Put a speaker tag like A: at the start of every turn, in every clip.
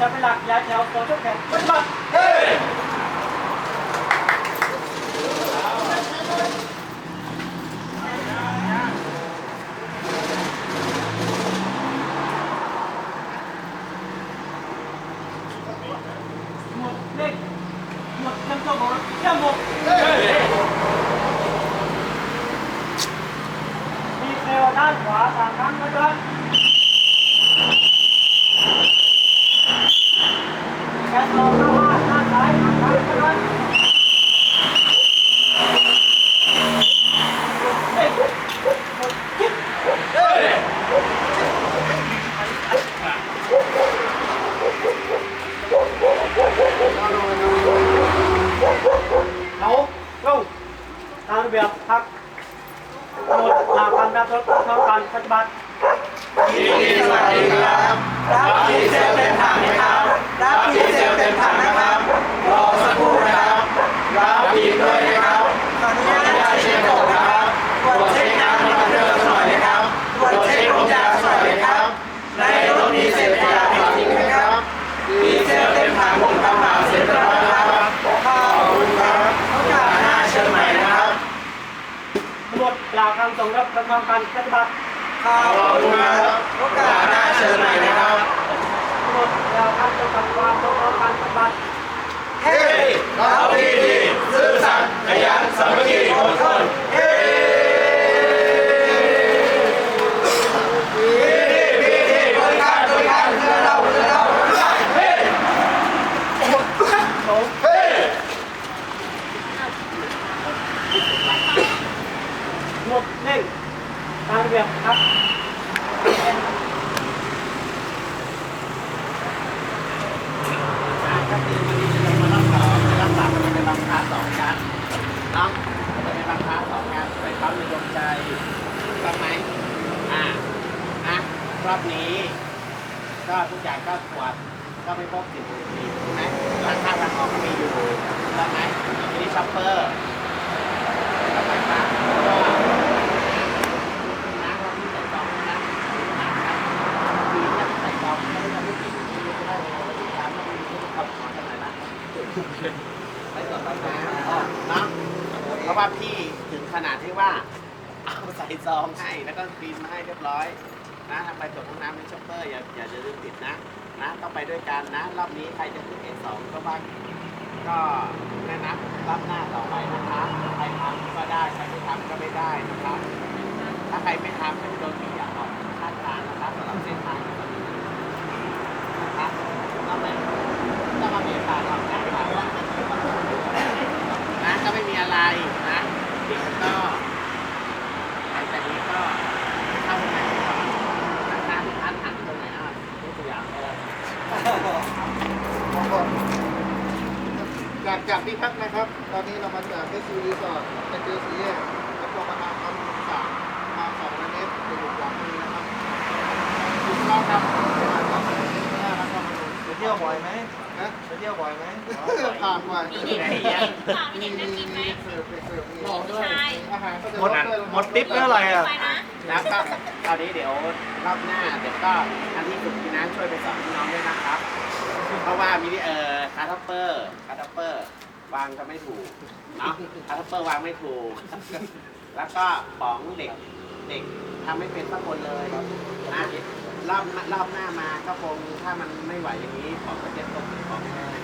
A: จะเป็นหลักย้ายแถวตรงชุดแข่งปฏิบัติ
B: เฮ้
A: หมวดเลขหมวดจำตัวของเจ้าหมวก
B: เฮ้
A: มีเซลล์ด้านขวาสามครั้งปฏิบัติแก๊สโซเข้าห้าด้านซ้ายสามครั้งปฏิบัติเฮ้ยหมวดคิด
B: เฮ้
A: เขาลงตามระเบียบพัก หมดหลักการรับรถเข้าการปฏิบัติ
B: ยินดีสวัสดีครับ รับพีเซลเต็มถังนะครับ รับพีเซลเต็มถังนะครับรอสักครู่นะครับรับพีด้วยนะครับขออนุญาตเช็คก่อนนะครับตรวจเช็คน้ำมันเดือดหน่อยนะครับตรวจเช็คลมยางหน่อยนะครับในรถมีเศษขยะทิ้งไหมครับพีเซลเต็มถังผมทำผ่านเสร็จแล้วนะครับขอบคุณครับโอกาสหน้าเชิญใหม่นะครับ
A: หมดหลักคำส่งรับประกอบการปฏิบัติ
B: ขอบคุณครับโอกาสหน้าเชิญใหม่นะครับ
A: หมดหลักคำส่งรับความประกอบการปฏิบัติ
B: เฮ้เราดีดีซื่อสัตย์ขยันสามัคคีอดทนเฮ้ดีดีดีดีบริการบริการเพื่อเราเพื่อเราเฮ้
A: สง
B: เฮ้
A: หมดเร่งตามระเบียบครับ
C: ก็คือวันนี้จะลงมารับสองรับสามมันเป็นบางคาสองกัน เนาะมันจะเป็นบางคาสองกันไปปั๊มในดวงใจถูกไหมอ่านะรอบนี้ ก็ทุกอย่างก็ตรวจก็ไม่พบสิ่งผิดใช่ไหมราคาราคาก็มีอยู่ถูกไหมทีนี้ช็อปเปอร์ทำไมครับก็นะรอบนี้ใส่ซองนะนะครับคือถ้าใส่ซองไม่ได้ทำให้ผิดไม่ได้เลยวันที่สามต้องมีผู้ขับขอนหน่อยนะไปต เนาะเพราะว่าพี่ถึงขนาดที่ว่า เอาใส่ซองให้แล้วก็ครีมมาให้เรียบร้อย นะทำไปตรวจห้องน้ำในช็อปเปอร์อย่าอย่าจะลืมติดนะ นะต้องไปด้วยกันนะ รอบนี้ใครจะขึ้น A2 ก็ว่าก็แนะนำรอบหน้าต่อไปนะคะใครทำก็ได้ใครไม่ทำก็ไม่ได้นะครับถ้าใครไม่ทำก็โดนมีอย่างออกคาดการณ์นะครับสำหรับเส้นทางในวันนี้นะครับต้องไปต้องมามีการออกแบบว่า นะก็ไม่มีอะไรนะเดี๋ยวก็หลังจากนี้ก็เข้าตรงไหนก่อนนะคะร้านหันตรงไหนอะยกตัวอย่างเลย
D: จากจากที่พักนะครับ ตอนนี้เรามาจากเพชรรีสอร์ทจะเจอสีแยกแล้วก็มาทางคำสามมาสองร้อยเมตรจะอยู่ขวามือนะครับถูกต้องครับผ่านครับนะครับมาดู
E: ไปเที่ยวบ่อยไหม
D: นะ
E: ไปเที่ยวบ่อยไหม
D: ผ่านบ่อย
C: มีเด็กไหนยัง
D: มีมีมีเสิร์ฟเสิร์ฟมี
C: บอกด้วย
D: อาหารก็จะ
E: หมด
D: ลด้วย
E: หมดติ๊บแล้วอะไรอะ
C: แล้วก็ตอนนี้เดี๋ยวรอบหน้าเดี๋ยวก็อันที่ฝึกพี่น้ำช่วยไปสอนพี่น้องด้วยนะครับ เพราะว่ามีเอ่อคาร์ทัปเปอร์คาร์ทัปเปอร์ วางก็ไม่ถูกเนาะคาร์ทัปเปอร์วางไม่ถูก แล้วก็ป๋องเด็กเด็กทำไม่เป็นสักคนเลยนะรอบรอบหน้ามาก็คงถ้ามันไม่ไหวอย่างนี้ป๋องก็จะตกเป็นของเลย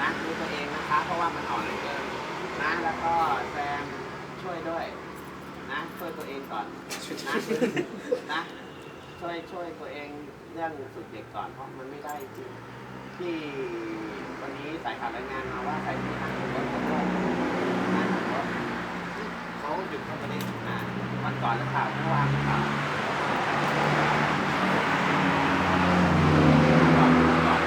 C: นะดูตัวเองนะคะ เพราะว่ามันอ่อนเหลือเกินนะแล้วก็แซมช่วยด้วย นะช่วยตัวเองก่อนนะนะช่วยช่วยตัวเองเรื่องฝึกเด็กก่อนเพราะมันไม่ได้จริง ที่วันนี้สายข่าวรายงานมาว่าใครที่นั่งอยู่บนรถนั่งอยู่รถเขาหยุดทำประเด็นอ่าวันก่อนแล้วข่าวเมื่อวานข่าวก่อนก่อน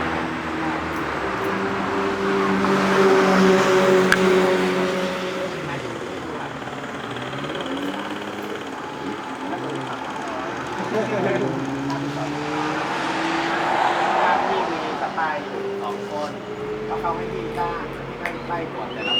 C: ไม่อยู่ที่ดูครับแล้วก็มีความ สองคนก็เข้าไม่ดีก้างพี่ก็ไล่อนแต่ละ